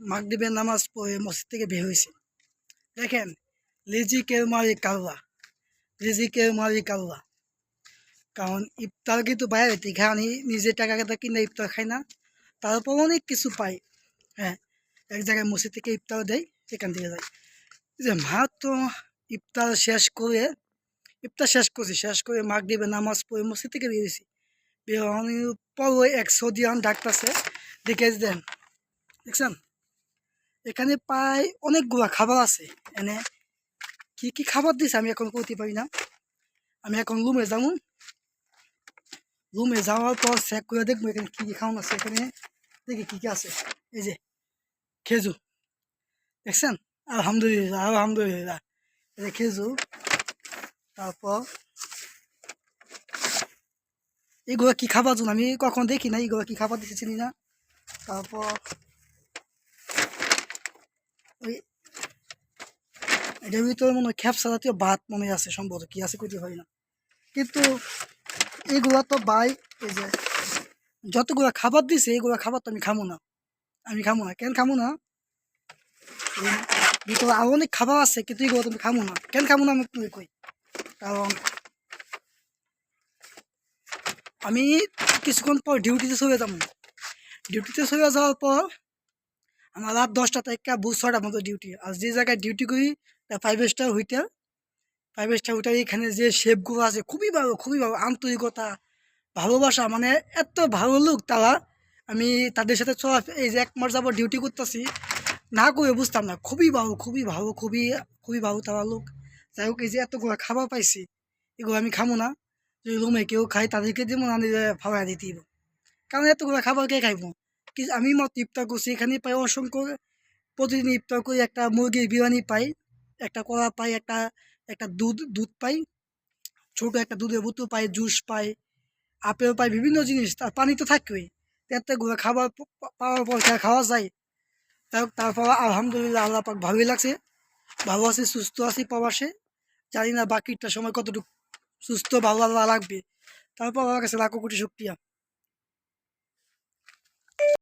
মাগরিবের নামাজ পড়ে মসজিদ থেকে বের হয়েছে। দেখেন লিজিকের মারি কাল্লা লিজিকের মারি কাল্লা কারণ ইফতার কিন্তু বাইরে থেকে আমি নিজে টাকা কিনে ইফতার খাই না। তারপর অনেক কিছু পাই। হ্যাঁ এক জায়গায় মসজিদ থেকে ইফতার দেয়, সেখান থেকে যাই যে মাত্র ইফতার শেষ করে, ইফতার শেষ করছি, শেষ করে মাগরিবের নামাজ পড়ে মসজিদ থেকে বেরিয়েছি বেরোনোর পরও এক সৌদিয়ান ডাক্তারছে দেখে দেন দেখছেন? এখানে প্রায় অনেকগুলা খাবার আছে। এনে কি কি খাবার দিছে আমি এখন করতে পারি না। আমি এখন রুমে যাব রুমে যাওয়ার পর চেক করে দেখব এখানে কী কী খাওয়ান আছে এখানে। দেখি কী কী আছে। এই যে খেজুর, দেখছেন? আলহামদুলিল্লাহ আলহামদুলিল্লাহ। এই যে খেজুর, তারপর এগুলো কি খাবার জন্য? আমি কখন দেখি না এগুলো কি খাবার দিতে চিনি না। তারপর এটার ভিতরে মনে হয় খ্যাপসা জাতীয় ভাত মনে আছে সম্ভবত, কি আছে কইতে হয় না। কিন্তু এগুলো তো বাই এই যে যতগুলো খাবার দিছে, এগুলো খাবার তো আমি খামো না। আমি খামো না। কেন খামো না? ভিতরে আরও অনেক খাবার আছে, কিন্তু এগুলো তুমি খামো না। কেন খামো না আমি একটু কই? কারণ আমি কিছুক্ষণ পর ডিউটিতে চলে যাব। ডিউটিতে চলে যাওয়ার পর আমার রাত দশটা থেকে বুধ ছটার মতো ডিউটি আর যে জায়গায় ডিউটি করি, তা five star hotel five star hotel এখানে যে শেফগুলো আছে, খুবই ভালো খুবই ভালো। আন্তরিকতা, ভালোবাসা মানে এত ভালো লোক তারা। আমি তাদের সাথে চলা, এই যে এক মাস যাব ডিউটি করতেছি, না করে বুঝতাম না। খুবই ভালো খুবই ভালো, খুবই খুবই ভালো তারা লোক। যাই হোক, এই যে এতগুলো খাবার পাইছি, এগুলো আমি খামো না। যদি রুমে কেউ খায়, তাদেরকে দিব, না নিলে ফাওয়া দিতে দিব কারণ এতগুলো খাবার কে খাইব? আমি মাত্র ইফতার করছি, এখানে পাই অসংখ্য প্রতিদিন ইফতার করি, একটা মুরগির বিরিয়ানি পাই, একটা কলা পাই, একটা একটা দুধ দুধ পাই, ছোট একটা দুধের বোতল পাই, জুস পাই, আপেল পাই, বিভিন্ন জিনিস, তার পানি তো থাকবেই এতগুলো খাবার পাওয়ার পর খাওয়া যায়। তারপর আলহামদুলিল্লাহ আল্লাহ পাক ভালোই লাগছে, ভালো আছি, সুস্থ আছি প্রবাসে। জানি না বাকিটা সময় কতটুকু সুস্থ, ভালো আল্লাহ লাগবে। তারপর আমার কাছে লাখো কোটি শুক্রিয়া।